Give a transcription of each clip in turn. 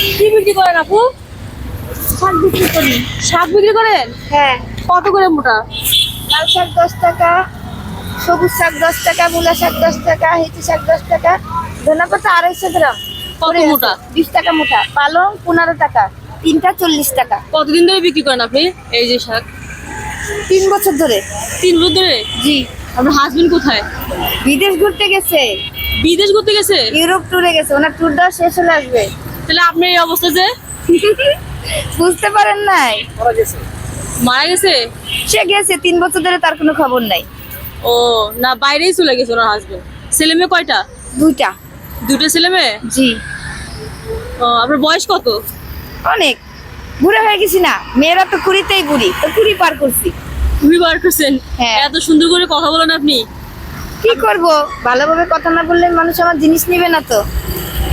কি বিক্রি করেন আপু? শাক বিক্রি করি। শাক বিক্রি করেন? হ্যাঁ। কত করে মোটা? লাল শাক দশ টাকা সবুজ শাক দশ টাকা মূলা শাক দশ টাকা হিচি শাক দশ টাকা ধনে পাতা আড়াইশো গ্রাম। কত মোটা? বিশ টাকা মোটা পালং পনেরো টাকা তিনটা চল্লিশ টাকা। কতদিন ধরে বিক্রি করেন আপনি এই যে শাক? তিন বছর ধরে। তিন বছর ধরে? জি। আপনার হাজবেন্ড কোথায়? বিদেশ ঘুরতে গেছে। বিদেশ ঘুরতে গেছে? ইউরোপ ট্যুরে গেছে। ওনার ট্যুর দেওয়া শেষ হলে আসবে। তাহলে আপনার এই অবস্থা যে? বুঝতে পারেন নাই। মারা গেছে। সে গেছে তিন বছর ধরে তার কোনো খবর নাই। ও না বাইরেই চলে গেছে ওনার হাজবেন্ড ছেলে মেয়ে কয়টা? দুইটা। দুটো ছেলে মেয়ে? জি। ও আপনার বয়স কত? অনেক। বুড়ে হয়ে গেছি না। মেয়েরা তো কুড়িতেই বুড়ি। তো কুড়ি পার করছি। কুড়ি পার করছেন? হ্যাঁ। এত সুন্দর করে কথা বলেন আপনি। কি করব? ভালোভাবে কথা না বললে মানুষ আমার জিনিস নেবে না তো।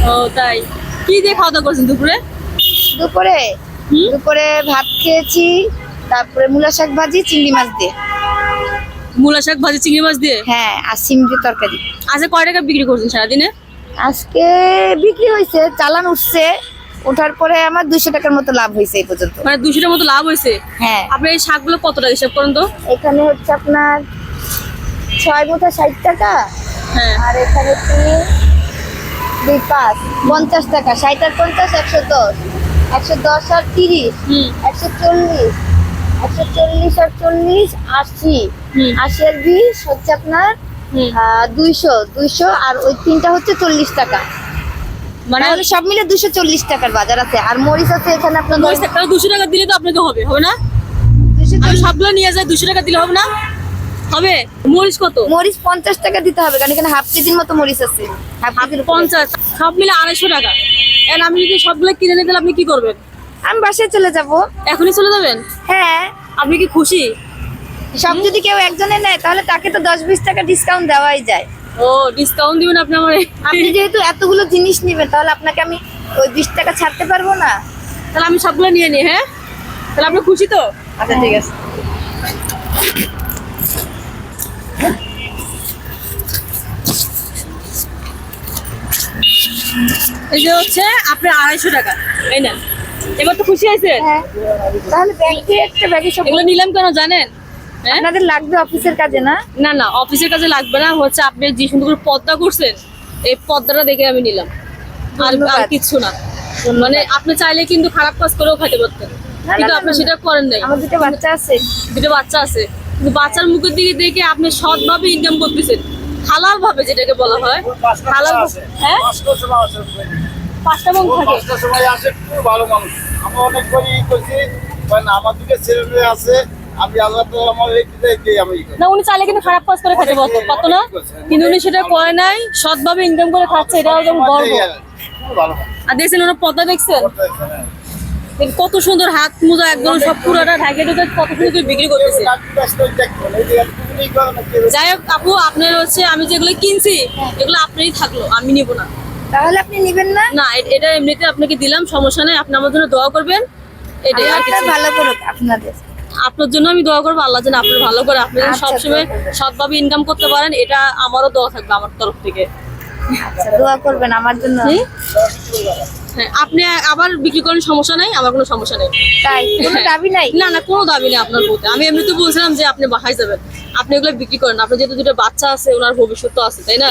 ও তাই। কি দিয়ে খাওয়া দাওয়া করছেন দুপুরে? দুপুরে? দুপুরে ভাত খেয়েছি তারপরে মূলা শাক ভাজি চিংড়ি মাছ দিয়ে। মূলা শাক ভাজি চিংড়ি মাছ দিয়ে? হ্যাঁ আর সিম দিয়ে তরকারি। আচ্ছা কয় টাকা বিক্রি করছেন সারাদিনে? আজকে বিক্রি হয়েছে চালান উঠছে। ওঠার পরে আমার দুইশো টাকার মতো লাভ হয়েছে এই পর্যন্ত। মানে দুশোটার মতো লাভ হয়েছে? হ্যাঁ। আপনি এই শাকগুলো কত টাকা হিসাব করেন তো? এখানে হচ্ছে আপনার ছয় মুঠা ষাট টাকা। হ্যাঁ। আর এখানে তিন দুই পাঁচ পঞ্চাশ টাকা ষাট আর পঞ্চাশ একশো দশ। একশো দশ আর তিরিশ একশো চল্লিশ। একশো চল্লিশ আর চল্লিশ আশি। আশি আর বিশ হচ্ছে আপনার দুইশো। দুইশো আর ওই তিনটা হচ্ছে চল্লিশ টাকা। মানে সব মিলে দুশো চল্লিশ টাকার বাজার আছে। আর মরিচ আছে এখানে আপনার মরিচ তাহলে দুশো টাকা দিলে তো আপনাকে হবে হবে না? সবগুলো নিয়ে যাই দুশো টাকা দিলে হবে না? হবে? মরিচ কত? মরিচ পঞ্চাশ টাকা দিতে হবে কারণ এখানে হাফ কেজির মতো মরিচ আছে। হাফ কেজির পঞ্চাশ সব মিলে আড়াইশো টাকা। এখন আমি যদি সবগুলো কিনে নিতে আপনি কি করবেন? আমি বাসায় চলে যাব। এখনই চলে যাবেন? হ্যাঁ। আপনি কি খুশি? সব যদি কেউ একজনে নেয় তাহলে তাকে তো দশ বিশ টাকা ডিসকাউন্ট দেওয়াই যায়। ও ডিসকাউন্ট দিবেন আপনি আমার? আপনি যেহেতু এতগুলো জিনিস নেবেন তাহলে আপনাকে আমি ওই বিশ টাকা ছাড়তে পারব না। তাহলে আমি সবগুলো নিয়ে নিই হ্যাঁ? তাহলে আপনি খুশি তো? আচ্ছা ঠিক আছে। এই যে হচ্ছে আপনার আড়াইশো টাকা। এই না এবার তো খুশি হয়েছে? হ্যাঁ। তাহলে ব্যাংকে একটা ব্যাগে সব এগুলো নিলাম কেন জানেন? হ্যাঁ? আপনাদের লাগবে অফিসের কাজে না? না না অফিসের কাছে লাগবে না। হচ্ছে আপনি যে সুন্দর করে পদ্মা করছেন এই পদ্মাটা দেখে আমি নিলাম। আর। কিচ্ছু না। মানে আপনি চাইলে কিন্তু খারাপ কাজ করেও খাইতে পারতেন। কিন্তু আপনি সেটা করেন নাই। আমার দুটো বাচ্চা আছে। দুটো বাচ্চা আছে। কিন্তু বাচ্চার মুখের দিকে দেখে আপনি সৎভাবে ইনকাম করতেছেন। হালাল ভাবে যেটাকে বলা হয় হালাল হ্যাঁ? পাঁচটা বং থাকে। পাঁচটার সময় আসে খুব ভালো মানুষ। আমি অনেক করে ই করছি মানে আমার দিকে ছেলে আছে আমি আল্লাহ তাআলা আমার এই আমি। না উনি চাইলে কিন্তু খারাপ কাজ করে খেতে পারতো পারতো না। কিন্তু উনি সেটা করে নাই সৎভাবে ইনকাম করে খাচ্ছে এটা একদম গর্ব। আর দেখছেন ওনার পদ্মা দেখছেন হ্যাঁ। কত সুন্দর হাত মোজা একদম সব পুরোটা ঢাকে ঢুকে কত সুন্দর বিক্রি করতেছে। যাই হোক আপু আপনার হচ্ছে আমি যেগুলো কিনছি এগুলো আপনারই থাকল আমি নিব না। তাহলে আপনি নেবেন না? না এটা এমনিতে আপনাকে দিলাম সমস্যা নেই আপনি আমার জন্য দোয়া করবেন এটাই আর কিছু। ভালো করুক আপনাদের। আপনার জন্য আমি দোয়া করব আল্লাহ যেন আপনার ভালো করে আপনি যেন আচ্ছা, সবসময় সৎভাবে ইনকাম করতে পারেন এটা আমারও দোয়া থাকবে আমার তরফ থেকে। আচ্ছা দোয়া করবেন আমার জন্য? হ্যাঁ আপনি আবার বিক্রি করেন সমস্যা নাই আমার কোনো সমস্যা নেই। তাই? কোনো দাবি নাই? না না কোনো দাবি নেই আপনার প্রতি। আমি এমনিতে বলছিলাম যে আপনি বাসায় যাবেন। আপনি এগুলো বিক্রি করেন আপনার যেহেতু দুটো বাচ্চা আছে ওনার ভবিষ্যৎ তো আছে তাই না?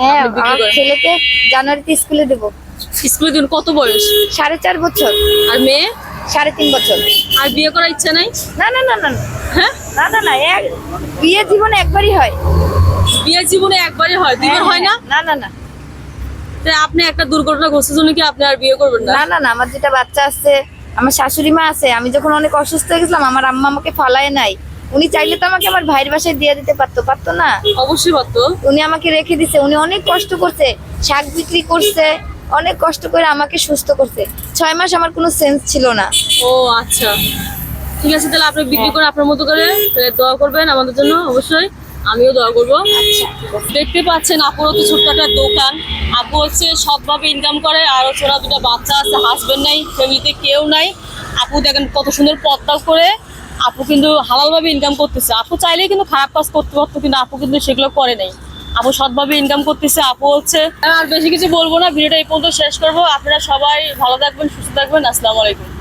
হ্যাঁ আমার ছেলেকে জানুয়ারিতে স্কুলে দেবো। স্কুলে দিন কত বয়স? সাড়ে চার বছর। আর মেয়ে? সাড়ে তিন বছর। আর বিয়ে করার ইচ্ছা নাই? না না না না না। হ্যাঁ? না না না এক বিয়ে জীবনে একবারই হয়। বিয়ের জীবনে একবারই হয় দুবার হয় না? না না না। আপনি একটা দুর্ঘটনা ঘটছে জন্য কি আপনি আর বিয়ে করবেন না? না না আমার যেটা বাচ্চা আছে আমার শাশুড়ি মা আছে আমি যখন অনেক অসুস্থ হয়ে গেছিলাম আমার আম্মা আমাকে ফালায় নাই। উনি চাইলে তো আমাকে আমার ভাইয়ের বাসায় দিয়ে দিতে পারতো পারতো না? অবশ্যই পারতো। উনি আমাকে রেখে দিছে উনি অনেক কষ্ট করছে শাক বিক্রি করছে অনেক কষ্ট করে আমাকে সুস্থ করছে। ছয় মাস আমার কোনো সেন্স ছিল না। ও আচ্ছা। ঠিক আছে তাহলে আপনি বিক্রি করে আপনার মতো করে তাহলে দোয়া করবেন আমাদের জন্য অবশ্যই। আমিও দোয়া করব। দেখতে পাচ্ছেন আপুর তো ছোট্ট একটা দোকান। আপু হচ্ছে সবভাবে ইনকাম করে, আর হচ্ছে ওরা দুটো বাচ্চা আছে হাজবেন্ড নাই ফ্যামিলিতে কেউ নাই। আপু দেখেন কত সুন্দর পদ্মা করে আপু কিন্তু হালালভাবে ইনকাম করতেছে। আপু চাইলেই কিন্তু খারাপ কাজ করতে পারতো, কিন্তু আপু কিন্তু সেগুলো করে নাই। আপু সৎভাবে ইনকাম করতেছে, আপু হচ্ছে আর বেশি কিছু বলব না, ভিডিওটা এই পর্যন্ত শেষ করব। আপনারা সবাই ভালো থাকবেন, সুস্থ থাকবেন, আসসালামু আলাইকুম।